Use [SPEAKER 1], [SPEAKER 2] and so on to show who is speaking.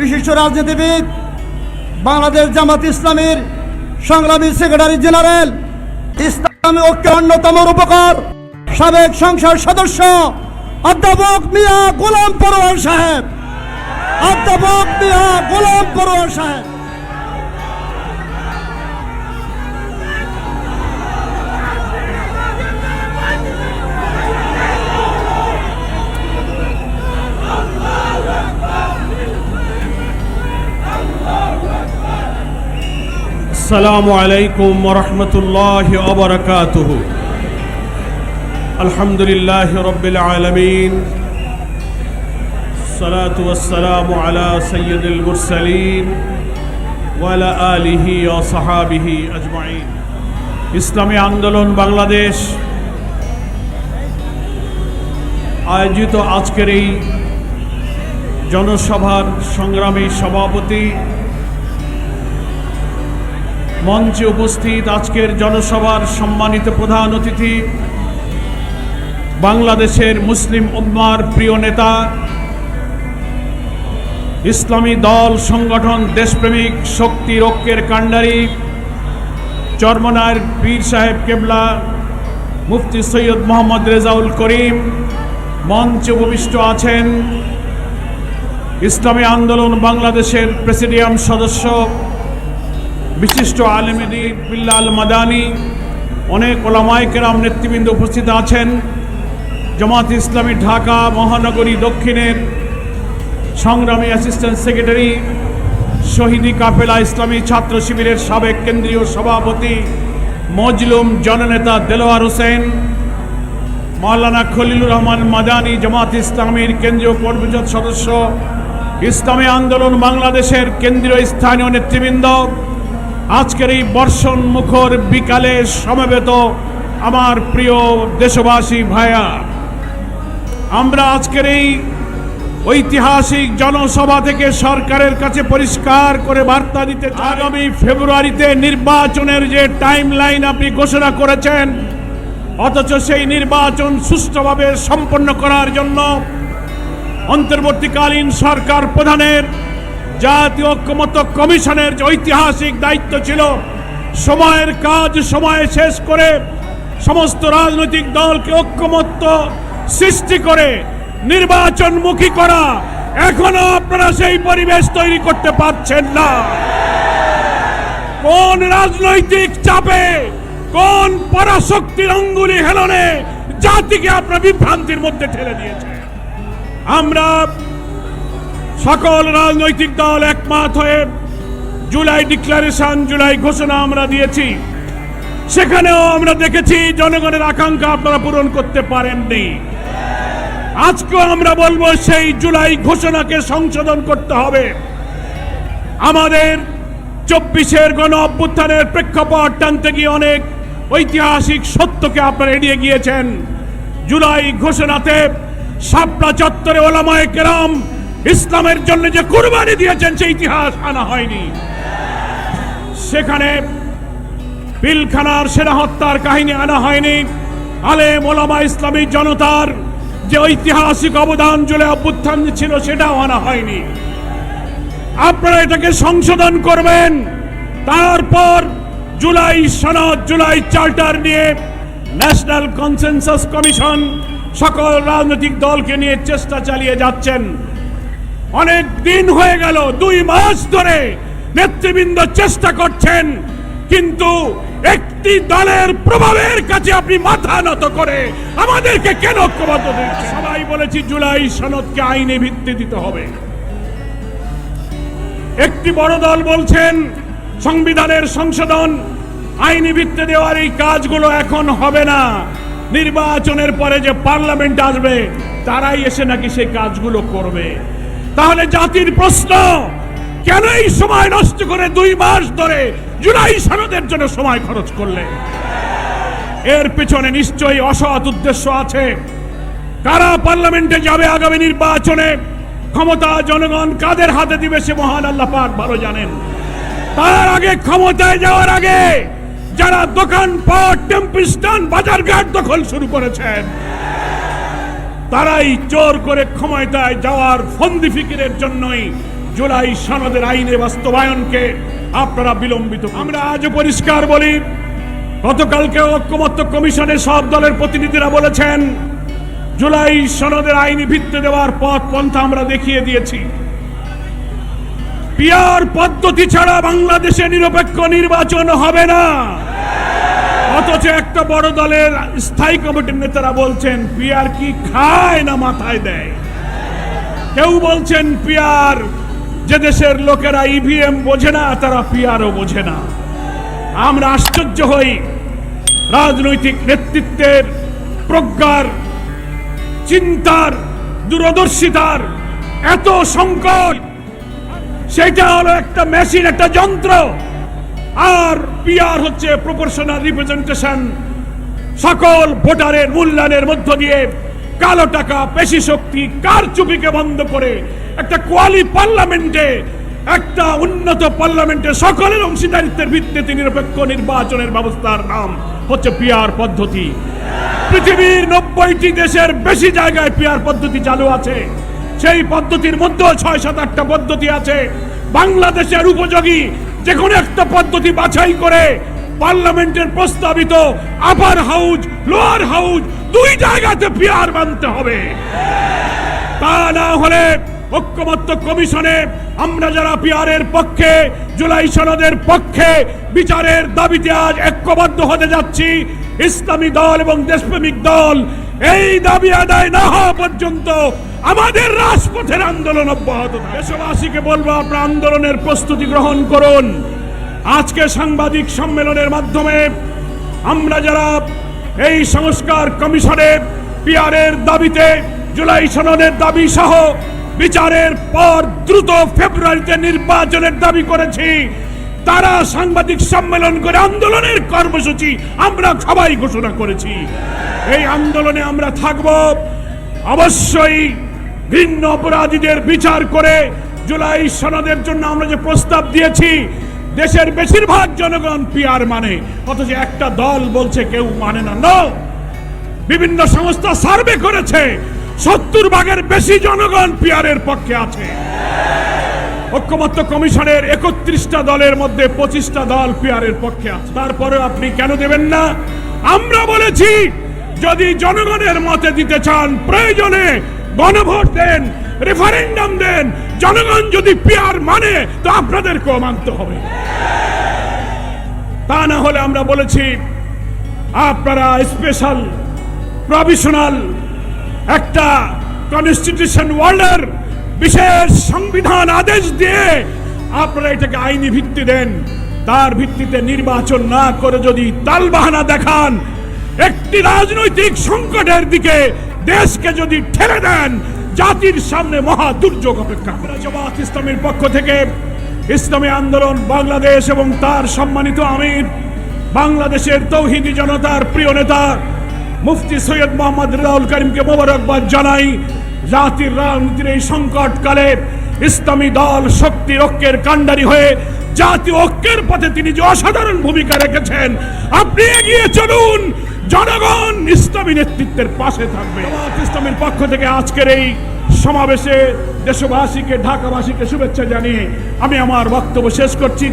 [SPEAKER 1] বিশিষ্ট রাজনীতিবিদ, বাংলাদেশ জামাত ইসলামের সংগ্রামী সেক্রেটারি জেনারেল, ইসলামী ঐক্যের অন্যতম রূপকার, সাবেক সংসদ সদস্য, অধ্যাপক মিয়া গোলাম পরোয়ার সাহেব। অধ্যাপক মিয়া গোলাম পরোয়ার সাহেব।
[SPEAKER 2] السلام عليكم ورحمة الله وبركاته الحمد لله رب العالمين الصلاة والسلام على سيد المرسلين وعلى آله وصحابه أجمعين ইসলামী আন্দোলন বাংলাদেশ আয়োজিত আজকের এই জনসভার সংগ্রামী সভাপতি মঞ্চে উপস্থিত আজকের জনসভার সম্মানিত প্রধান অতিথি, বাংলাদেশের মুসলিম উম্মার প্রিয় নেতা, ইসলামী দল সংগঠন দেশপ্রেমিক শক্তি ঐক্যের কাণ্ডারি চরমনার পীর সাহেব কেবলা, মুফতি সৈয়দ মোহাম্মদ রেজাউল করিম মঞ্চে উপবিষ্ট আছেন। ইসলামী আন্দোলন বাংলাদেশের প্রেসিডিয়াম সদস্য বিশিষ্ট আলেমেদি বিল্লাল মাদানি, অনেক ওলামায় কেরাম নেতৃবৃন্দ উপস্থিত আছেন। জামাত ইসলামী ঢাকা মহানগরী দক্ষিণের সংগ্রামী অ্যাসিস্ট্যান্ট সেক্রেটারি, শহীদি কাফেলা ইসলামী ছাত্র শিবিরের সাবেক কেন্দ্রীয় সভাপতি, মজলুম জননেতা দেলোয়ার হোসেন, মাওলানা খলিলুর রহমান মাদানী, জামাত ইসলামীর কেন্দ্রীয় পরিষদ সদস্য, ইসলামী আন্দোলন বাংলাদেশের কেন্দ্রীয় স্থানীয় নেতৃবৃন্দ আজকের এই বর্ষণ মুখর বিকালে সমবেত আমার প্রিয় দেশবাসী ভাইয়া, আমরা আজকের এই ঐতিহাসিক জনসভা থেকে সরকারের কাছে পরিষ্কার করে বার্তা দিতে আগামী ফেব্রুয়ারিতে নির্বাচনের যে টাইম লাইন আপনি ঘোষণা করেছেন, অথচ সেই নির্বাচন সুষ্ঠুভাবে সম্পন্ন করার জন্য অন্তর্বর্তীকালীন সরকার প্রধানের জাতীয় ঐক্যমত কমিশনের যে ঐতিহাসিক দায়িত্ব ছিল, সময়ের কাজ সময়ে শেষ করে সমস্ত রাজনৈতিক দলকে ঐক্যমত্য সৃষ্টি করে নির্বাচনমুখী করা, এখনও আপনারা সেই পরিবেশ তৈরি করতে পারছেন না। কোন রাজনৈতিক চাপে, কোন পরাশক্তির অঙ্গুলি হেলনে জাতিকে আপনার বিভ্রান্তির মধ্যে ঠেলে দিয়েছে। আমরা সকল রাজনৈতিক দল একমত হয়ে জুলাই ডিক্লারেশন, জুলাই ঘোষণা আমরা দিয়েছি। সেখানেও আমরা দেখেছি জনগণের আকাঙ্ক্ষা আপনারা পূরণ করতে পারেননি। আজকেও আমরা বলব সেই জুলাই ঘোষণাকে সংশোধন করতে হবে। আমাদের চব্বিশের গণ অভ্যুত্থানের প্রেক্ষাপট টানতে গিয়ে অনেক ঐতিহাসিক সত্যকে আপনারা এড়িয়ে গিয়েছেন। জুলাই ঘোষণাতে শাপলা চত্বরে ওলামায়ে কেরাম ইসলামের জন্য যে কুরবানি দিয়েছেন, সেই ইতিহাস আনা হয়নি। সেখানে পিলখানার সেনা হত্যার কাহিনী আনা হয়নি। আলে মোলামা ইসলামী জনতার যে ঐতিহাসিক অবদান জুলে অভ্যুত্থান ছিল, সেটাও আনা হয়নি। আপনারা এটাকে সংশোধন করবেন। তারপর জুলাই সনদ, জুলাই চার্টার নিয়ে ন্যাশনাল কনসেনসাস কমিশন সকল রাজনৈতিক দলকে নিয়ে চেষ্টা চালিয়ে যাচ্ছেন। অনেক দিন হয়ে গেল, দুই মাস ধরে নেতৃবৃন্দ চেষ্টা করছেন, কিন্তু একটি দলের প্রভাবের কাছে আপনি মাথা নত করে আমাদেরকে কেন ঐক্যবদ্ধ? সবাই বলেছি জুলাই সনদকে আইনে ভিত্তি দিতে হবে। একটি বড় দল বলছেন, সংবিধানের সংশোধন, আইনি ভিত্তি দেওয়ার এই কাজগুলো এখন হবে না। নির্বাচনের পরে যে পার্লামেন্ট আসবে, তারাই এসে নাকি সেই কাজগুলো করবে। তাহলে জাতির প্রশ্ন, কেন এই সময় নষ্ট করে দুই মাস ধরে জুলাই সনদের জন্য সময় খরচ করলে? এর পেছনে নিশ্চয়ই অসৎ উদ্দেশ্য আছে। কারা পার্লামেন্টে যাবে আগামী নির্বাচনে? ক্ষমতা জনগণ কাদের হাতে দিবে সে মহান আল্লাহ পাক ভালো জানেন। তার আগে ক্ষমতায় যাওয়ার আগে যারা দোকান পাট টেম্পিস্টান বাজারঘাট দখল শুরু করেছেন তারাই জোর করে ক্ষমতায় যাওয়ার ফন্দি ফিকিরের জন্যই জুলাই সনদের আইনে বাস্তবায়নকে আপনারা বিলম্বিত আমরা আজও পরিষ্কার বলি গতকালকে ঐক্যমত্য কমিশনের সব দলের প্রতিনিধিরা বলেছেন, জুলাই সনদের আইনি ভিত্তি দেওয়ার পথ পন্থা আমরা দেখিয়ে দিয়েছি। পিয়ার পদ্ধতি ছাড়া বাংলাদেশে নিরপেক্ষ নির্বাচন হবে না। অথচ একটা বড় দলের স্থায়ী কমিটির নেতারা বলছেন, পিয়ার কি খায় না মাথায় দেয়? কেউ বলছেন, পিয়ার, যে দেশের লোকেরা ইভিএম বোঝে না, তারা পিয়ারও বোঝে না। আমরা আশ্চর্য হই, রাজনৈতিক নেতৃত্বের প্রজ্ঞার, চিন্তার, দূরদর্শিতার এত সংকট। সেটা হলো একটা মেশিন, একটা যন্ত্র। আর পিআর হচ্ছে প্রপোর্শনাল রিপ্রেজেন্টেশন সকল ভোটারের মূল্যায়নের মধ্য দিয়ে কালো টাকা পেশি শক্তি, কারচুপিকে বন্ধ করে একটা কোয়ালি পার্লামেন্টে, একটা উন্নত পার্লামেন্টে সকলের অংশীদারিত্বের ভিত্তিতে নিরপেক্ষ নির্বাচনের ব্যবস্থার নাম হচ্ছে পিআর পদ্ধতি। পৃথিবীর নব্বইটি দেশের বেশি জায়গায় পিআর পদ্ধতি চালু আছে। সেই পদ্ধতির মধ্যেও ছয় সাত আটটা পদ্ধতি আছে। বাংলাদেশের উপযোগী যে কোনো একটা পদ্ধতি বাছাই করে পার্লামেন্টের প্রস্তাবিত আপার হাউস লোয়ার হাউস দুই জায়গাতে পিয়ার মানতে হবে। তা না হলে ঐক্যমত্য কমিশনে আমরা যারা পিয়ারের পক্ষে, জুলাই সনদের পক্ষে বিচারের দাবিতে আজ ঐক্যবদ্ধ হতে যাচ্ছি, ইসলামী দল এবং দেশপ্রেমিক দল এই দাবি আদায় না হওয়া পর্যন্ত আমাদের রাজপথের আন্দোলন অব্যাহত। দেশবাসীকে বলব, আপনার আন্দোলনের প্রস্তুতি গ্রহণ করুন আজকে সাংবাদিক সম্মেলনের মাধ্যমে আমরা যারা এই সংস্কার কমিশনের পিয়ারের দাবিতে, জুলাই সনদের দাবি সহ বিচারের পর দ্রুত ফেব্রুয়ারিতে নির্বাচনের দাবি করেছি তারা সাংবাদিক সম্মেলন করে আন্দোলনের কর্মসূচি আমরা সবাই ঘোষণা করেছি। এই আন্দোলনে আমরা থাকব। অবশ্যই ভিন্ন অপরাধীদের বিচার করে জুলাই সনদের জন্য আমরা যে প্রস্তাব দিয়েছি, দেশের বেশিরভাগ জনগণ পিয়ার মানে। অথচ একটা দল বলছে কেউ মানে না। নো, বিভিন্ন সংস্থা সার্ভে করেছে। সত্তর ভাগের বেশি জনগণ পিয়ারের পক্ষে আছে। ঐক্যমত্য কমিশনের একত্রিশটা দলের মধ্যে পঁচিশটা দল পিয়ারের পক্ষে আছে। তারপরে আপনি কেন দেবেন না? আমরা বলেছি, যদি জনগণের মতে দিতে চান, প্রয়োজনে গণভোট দেন, রেফারেন্ডাম দেন, জনগণ যদি পিয়ার মানে তো আপনাদেরকেও মানতে হবে। তা না হলে আমরা বলেছি, আপনারা স্পেশাল প্রভিশনাল একটা কনস্টিটিউশন ওয়ার্ল্ডের বিশেষ সংবিধান আদেশ দিয়ে আপনারা এটাকে আইনি ভিত্তি দেন। তার ভিত্তিতে নির্বাচন না করে যদি তালবাহানা দেখান, একটি রাজনৈতিক সংকটের দিকে দেশকে যদি ঠেলে দেন, জাতির সামনে মহা দুর্যোগ অপেক্ষা করে। জামাত ইসলামের পক্ষ থেকে, ইসলামী আন্দোলন বাংলাদেশ এবং তার সম্মানিত আমির, বাংলাদেশের তৌহিদি জনতার প্রিয় নেতা, মুফতি সৈয়দ মোহাম্মদ রিজাউল করিমকে মোবারকবাদ জানাই। জাতির রাজনীতির এই সংকটকালে ইসলামী দল শক্তি ঐক্যের কাণ্ডারি হয়ে জাতীয় ঐক্যের পথে তিনি যে অসাধারণ ভূমিকা রেখেছেন, আপনি এগিয়ে চলুন। জনগণ ইসলামী নেতৃত্বের পাশে থাকবে। ইসলামের পক্ষ থেকে আজকের এই সমাবেশে দেশবাসীকে, ঢাকাবাসীকে শুভেচ্ছা জানিয়ে আমি আমার বক্তব্য শেষ করছি।